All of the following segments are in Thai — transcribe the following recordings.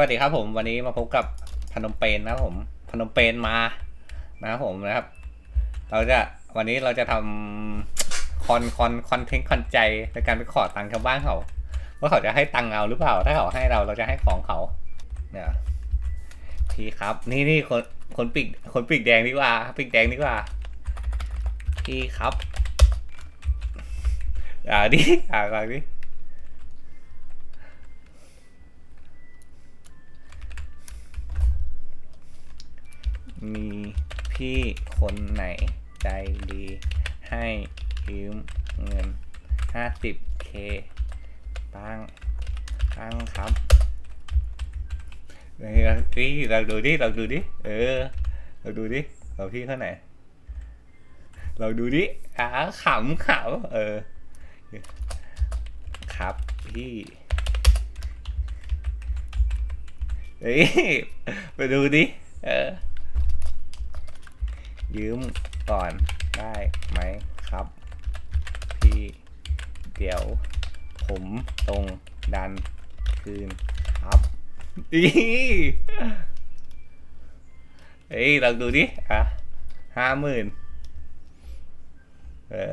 วัสดีครับผมวันนี้มาพบกับพนมเปญนนะครับผม พนมเปญมานะครับผมนะครับ เราจะวันนี้เราจะทำคอนคอนคอนเทนต์คอนใจในการไปขอตังค์ชาวบ้านเขาว่าเขาจะให้ตังค์เราหรือเปล่า ถ้าเขาให้เราเราจะให้ของเขาเนี่ยพี่ครับ นี่นี่คนคนปีกคนปีกแดงดีกว่าปีกแดงดีกว่าพี่ครับ อ่าดิอ่าก่อนดิ มีพี่คนไหนใจดี ให้ยืมเงิน 50k ตั้งตั้งครับนี่เราดิเราดูดิเราดูดิ เออ เราดูดิ เราพี่เท่าไหนเราดูดิอ่าขำขำเออ ครับพี่เฮ้ยไปดูดิ เออ ยืมก่อนได้ไหมครับ พี่เดี๋ยวผมตรงดันคืนครับอีเฮ้ยลองดูดิ อะห้าหมื่นเออ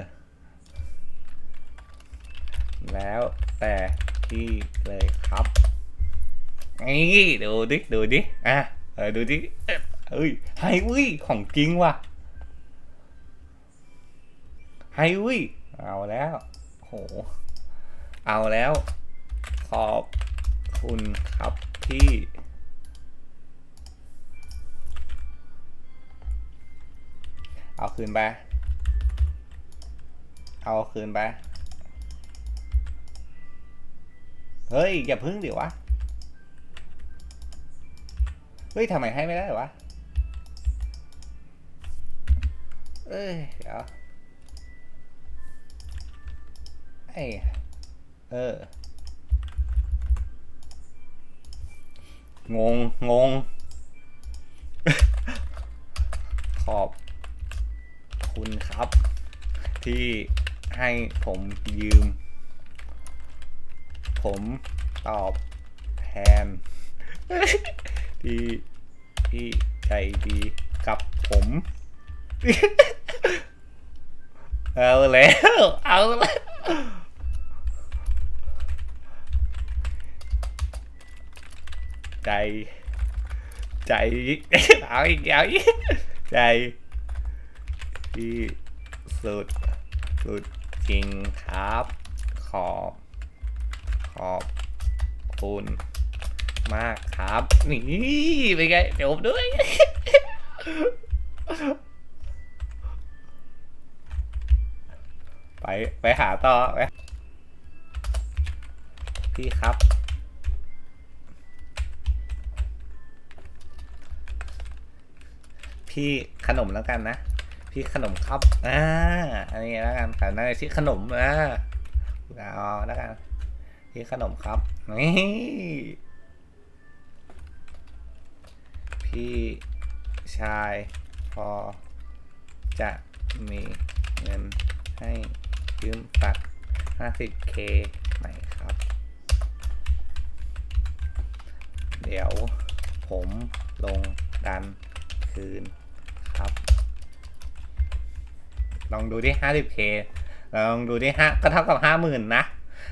แล้วแต่พี่เลยครับนี่ดูดิ ดูดิ อะ เออ ดูดิเอ้ยไฮวิของจริงว่ะ ไฮวิเอาแล้ว โห เอาแล้ว ขอบคุณครับพี่ เอาคืนไป เอาคืนไป เฮ้ย อย่าพึ่งเดี๋ยววะ เฮ้ยทำไมให้ไม่ได้วะ เอ้ย เดี๋ยว เออ งง งง ขอบคุณครับ ที่ให้ผมยืม ผมตอบแทน ที่ที่ใจดีกับผม เอาแล้ว เอาแล้ว ใจ ใจเอาอีกเอาอีกใจที่สุด สุดจริงครับ ขอบขอบคุณมากครับ นี่เป็นไงจบด้วยไป ไปหาต่อไปพี่ครับ พี่ขนมแล้วกันนะพี่ขนมครับอ่าอันนี้แล้วกันแต่น่าจะชื่อขนมนะเอาแล้วกันพี่ขนมครับนี่พี่ชายพอจะมีเงินให้ยืมสัก 50k ไหมครับ เดี๋ยวผมลงดันคืน ลองดูดิ 50k ลองดูดิฮะก็เท่ากับ50,000นะ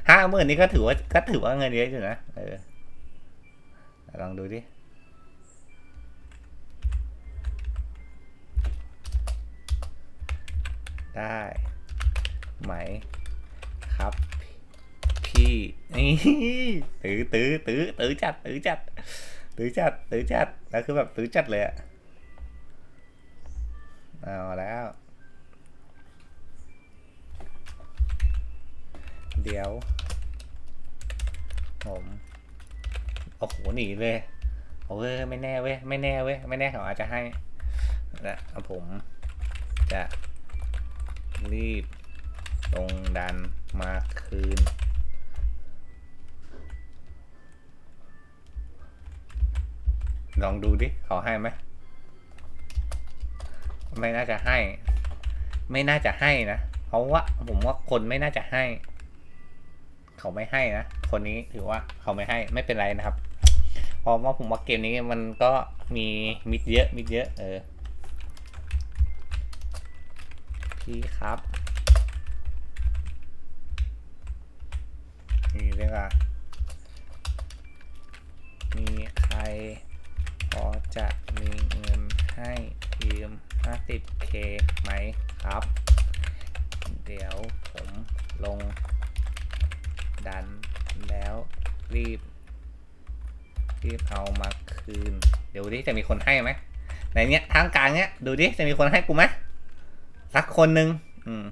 ห้าหมื่นนี่ก็ถือว่าก็ถือว่าเงินเยอะอยู่นะเออลองดูดิได้ไหมครับ พี่นี่ตื้อตื้อตื้อตื้อจัดตื้อจัดตื้อจัดตื้อจัดแล้วคือแบบตื้อจัดเลยอะเอาแล้ว เดี๋ยว ผมโอ้โหหนีเลยโอ้ยไม่แน่เว้ยไม่แน่เว้ยไม่แน่เขาอาจจะให้นะผมจะรีบลงดันมาคืน ลองดูดิเขาให้ไหมไม่น่าจะให้ ไม่น่าจะให้นะ เพราะว่าผมว่าคนไม่น่าจะให้ เขาไม่ให้นะ คนนี้ถือว่าเขาไม่ให้ไม่เป็นไรนะครับ เพราะว่าผมว่าเกมนี้มันก็มีมิดเยอะมิดเยอะ เออ พี่ครับ นี่เรียกว่ามีใครพอจะมีเงินให้ยืม 50k ไหมครับ เดี๋ยวผมลง ดันแล้วรีบ รีบเอามาคืน เดี๋ยวดิจะมีคนให้ไหมในเนี้ยทางกลางเนี้ยดูดิจะมีคนให้กูไหมสักคนหนึ่งอืม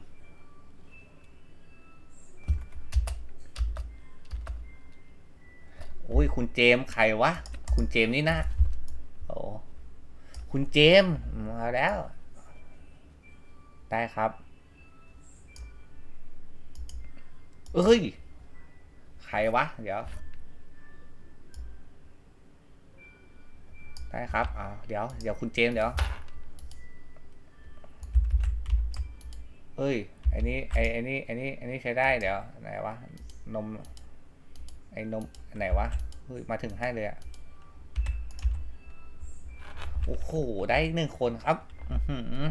โอ้ยคุณเจมส์ใครวะ คุณเจมส์นี่นะโอ้คุณเจมส์มาแล้ว ได้ครับ เอ้ย ใครวะ เดี๋ยว ได้ครับอ่าเดี๋ยว เดี๋ยวคุณเจมเดี๋ยวเอ้ยไอ้นี่ไอ้ไอ้นี่ไอ้นี่ไอ้นี่ใช้ได้เดี๋ยวไหนวะนมไอ้นมไหนวะเฮ้ยมาถึงให้เลยอะโอ้โหได้หนึ่งคนครับอือหือ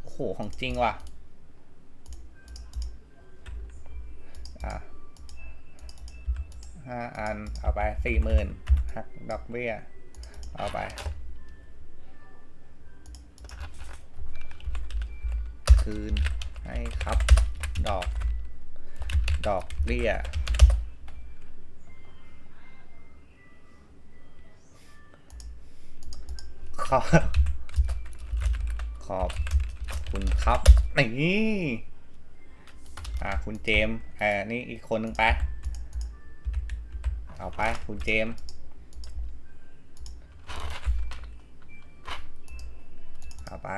โอ้โหของจริงว่ะ ห้าอัน เอาไปสี่หมื่นหักดอกเบี้ย เอาไป คืนให้ครับ ดอก ดอกเบี้ยขอบขอบคุณครับ นี่ อ่าคุณเจมส์อ่านี่อีกคนหนึ่งไป เอาไปคุณเจมส์เอาไป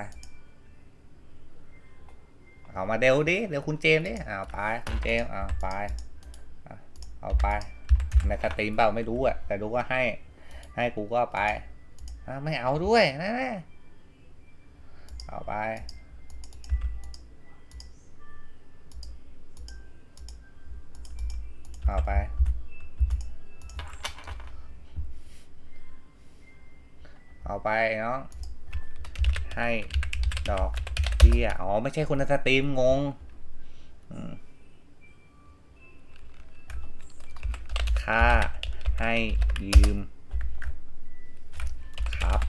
เอามาเร็วดิเร็วคุณเจมส์ดิ เอาไป คุณเจมส์เอาไป เอาไป ในสตรีมเปล่าไม่รู้อะแต่รู้ว่าให้ ให้กูก็ไปอะไม่เอาด้วยนะ เอาไป เอาไป เอาไปเนาะให้ดอกเบี้ยอ๋อ ไม่ใช่คนในสตรีมงงค่าให้ยืม ครับ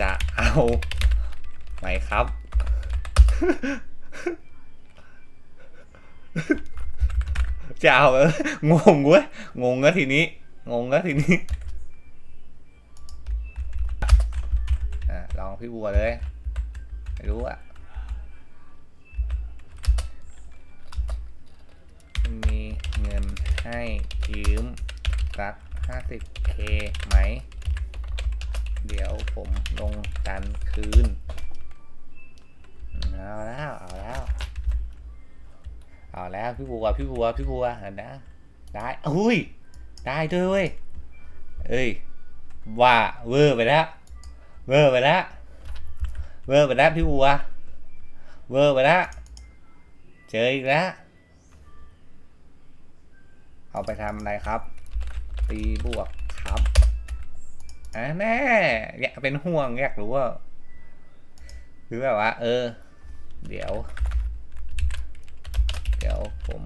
จะเอาไหมครับ จะเอาเอองงเว้ยงงแล้วทีนี้ งงแล้วทีนี้อะลองพี่บัวเลยไม่รู้อะมีเงินให้ยืมสัก 50k ไหม เดี๋ยวผมลงกันคืน แล้วพี่บัวพี่บัวพี่บัวนนะได้อุ้ยได้ด้วยเว้ยเอ้ยว่าเวอร์ไปแล้วเวอร์ไปแล้วเวอร์ไปแล้วพี่บัวเวอร์ไปแล้วเจออีกแล้วเอาไปทำอะไรครับ ตีบวกครับอ่าแน่อยากเป็นห่วงอยากรู้ว่าคือแบบว่า เออ เดี๋ยว เดี๋ยวผม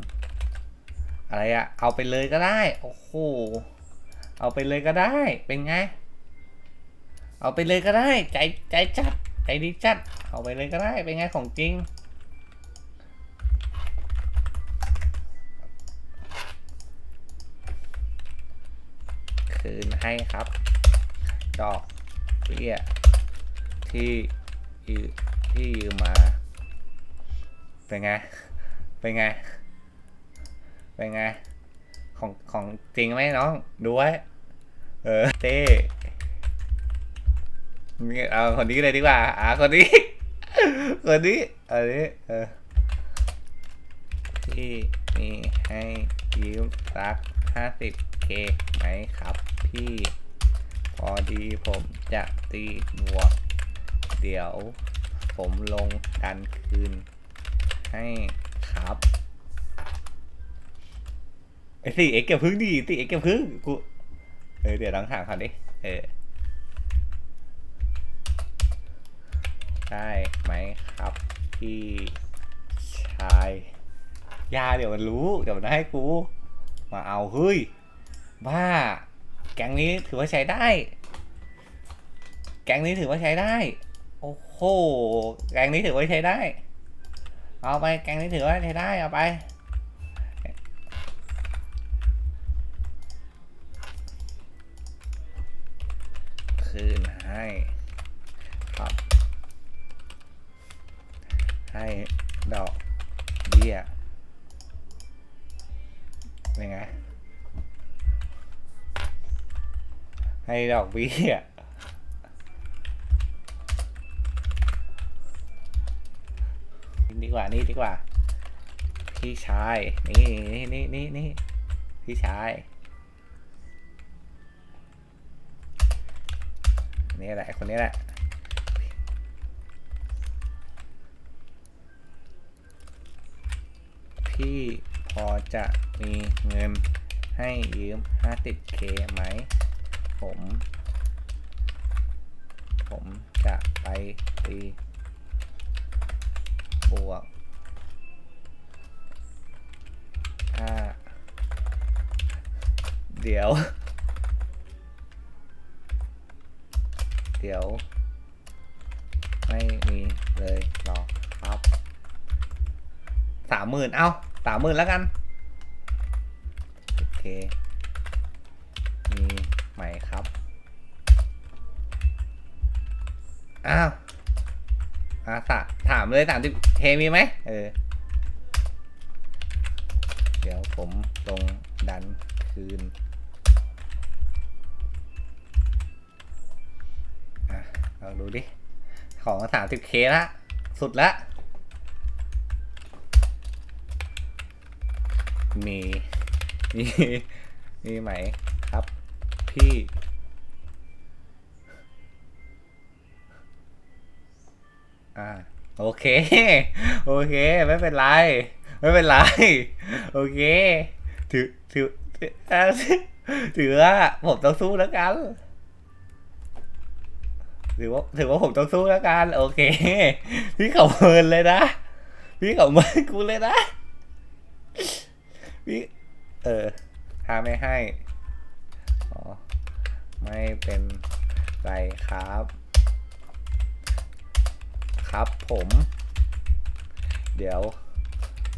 อะไรอะเอาไปเลยก็ได้ โอ้โห เอาไปเลยก็ได้ เป็นไง เอาไปเลยก็ได้ ใจใจจัด ใจดีจัด เอาไปเลยก็ได้ เป็นไงของจริง คืนให้ครับ ดอกเบี้ยที่ยืมที่ยืมมา เป็นไง เป็นไง เป็นไง ของของจริงไหมน้อง ดูไว้ เออเต้นี่เอาคนนี้เลยดีกว่า อ่าคนนี้ คนนี้อันนี้เออที่มีให้ยืมสักห้าสิบเคไหมครับพี่ พอดีผมจะตีบวก เดี๋ยว ผมลงดันคืน ให้ ครับไอ้สี่เอ็กเก็บพึ่งดิสี่เอ็กเก็บพึ่งกูเออเดี๋ยวลองถามเขาดิเออได้ไหมครับพี่ชายยาเดี๋ยวมันรู้เดี๋ยวมันให้กู มาเอาเฮ้ยบ้า แก๊งนี้ถือว่าใช้ได้ แก๊งนี้ถือว่าใช้ได้ โอ้โหแก๊งนี้ถือว่าใช้ได้ เอาไปแกงนี้ถือว่าใช้ได้เอาไปคืนให้ครับให้ดอกเบี้ยเป็นไงให้ดอกเบี้ย กว่า นี่ดีกว่า พี่ชายนี่นี่นี่นี่พี่ชาย นี่แหละ คนนี้แหละพี่พอจะมีเงินให้ยืม 50k ไหม ผม ผมจะไปตี บวกถ้าเดี๋ยว เดี๋ยว ไม่มีเลยหรอกครับสามหมื่นเอาสามหมื่นแล้วกัน โอเค มีไหม่ครับ อ้าว อ่าถามเลยสามสิบเคมีไหมเออ เดี๋ยวผมลงดันคืนอะลองดูดิ ของสามสิบเคละ สุดละมีมีมีไหมครับพี่ อ่าโอเค โอเคไม่เป็นไร ไม่เป็นไร โอเคถือถือถือถือว่าผมต้องสู้แล้วกันถือว่าถือว่าผมต้องสู้แล้วกัน โอเค พี่เขาเมินเลยนะ พี่เขาเมินกูเลยนะพี่เออถ้าไม่ให้อ๋อไม่เป็นไรครับ ครับผม เดี๋ยว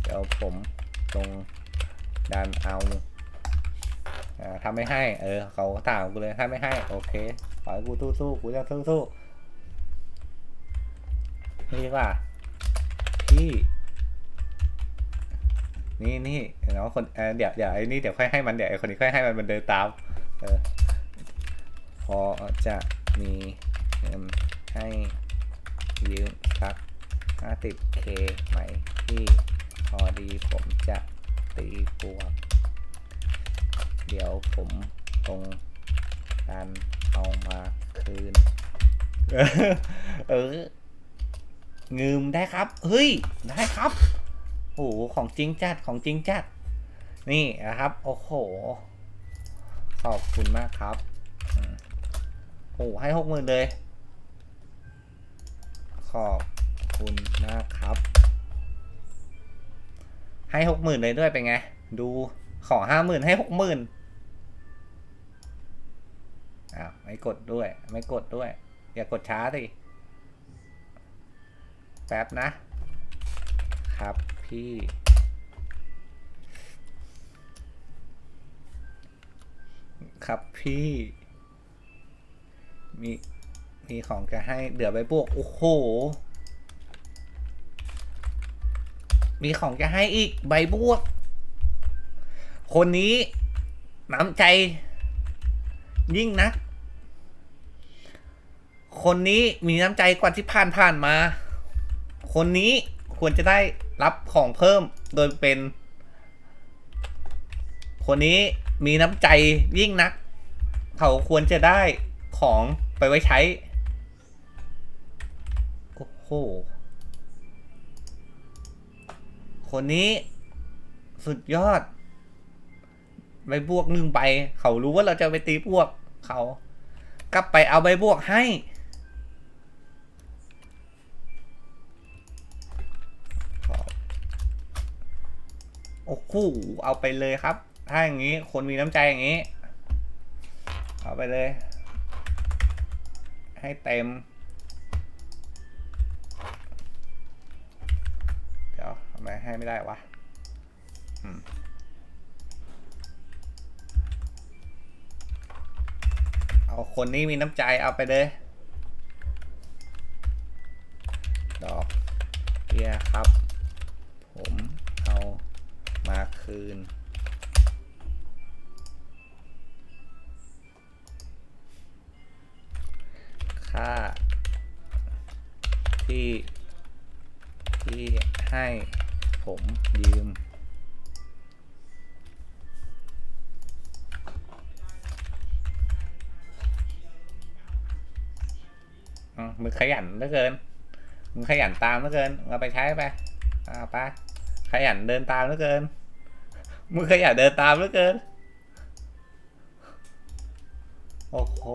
เดี๋ยวผมลงดันเอาอ่าถ้าไม่ให้ เออ เขาถามกูเลยถ้าไม่ให้ โอเคขอให้กูสู้สู้ๆกูจะสู้สู้ๆนี่ดีกว่าพี่นี่นี่เนาะคนเเดี๋ยวเดี๋ยวไอ้นี่เดี๋ยวค่อยให้มันเดี๋ยวไอ้คนนี้ค่อยให้มันมันเดินตามเออพอจะมีเงินให้ ยืมสักห้าสิบเคไหมพี่พอดีผมจะตีปวก เดี๋ยวผมตรงการเอามาคืน เออเงืมได้ครับ เฮ้ย ได้ครับโอ้โหของจริงจัดของจริงจัด นี่นะครับ โอ้โห ขอบคุณมากครับโอ้โหให้หกหมื่นเลย อบคุณมากครับ ให้หกหมื่นเลยด้วยเป็นไง ดูขอห้าหมื่นให้หกหมื่นอ้าวไม่กดด้วย ไม่กดด้วย อย่ากดช้าสิแป๊บนะ ครับพี่ครับพี่ มี มีของจะให้เดี๋ยวไปบวก โอ้โห มีของจะให้อีกใบบวก คนนี้น้ำใจ ยิ่งนักคนนี้มีน้ำใจกว่าที่ผ่านผ่านมา คนนี้ควรจะได้รับของเพิ่มโดยเป็น คนนี้มีน้ำใจยิ่งนัก เขาควรจะได้ของไปไว้ใช้ โอ้โห คนนี้สุดยอด ใบบวกหนึ่งใบเขารู้ว่าเราจะไปตีบวกเขา กลับไปเอาใบบวกให้ โอ้โหเอาไปเลยครับ ถ้าอย่างนี้ คนมีน้ำใจอย่างนี้ เอาไปเลย ให้เต็ม ให้ไม่ได้วะเอาคนนี้มีน้ำใจเอาไปเลย ดอกเบี้ยครับ ผมเอามาคืน ค่าที่ที่ให้ ผมยืมมมึงขยันเหลือเกิน มึงขยันตามเหลือเกินเอาไปใช้ไปเอาไป ขยันเดินตามเหลือเกิน มึงขยันเดินตามเหลือเกิน โอ้โห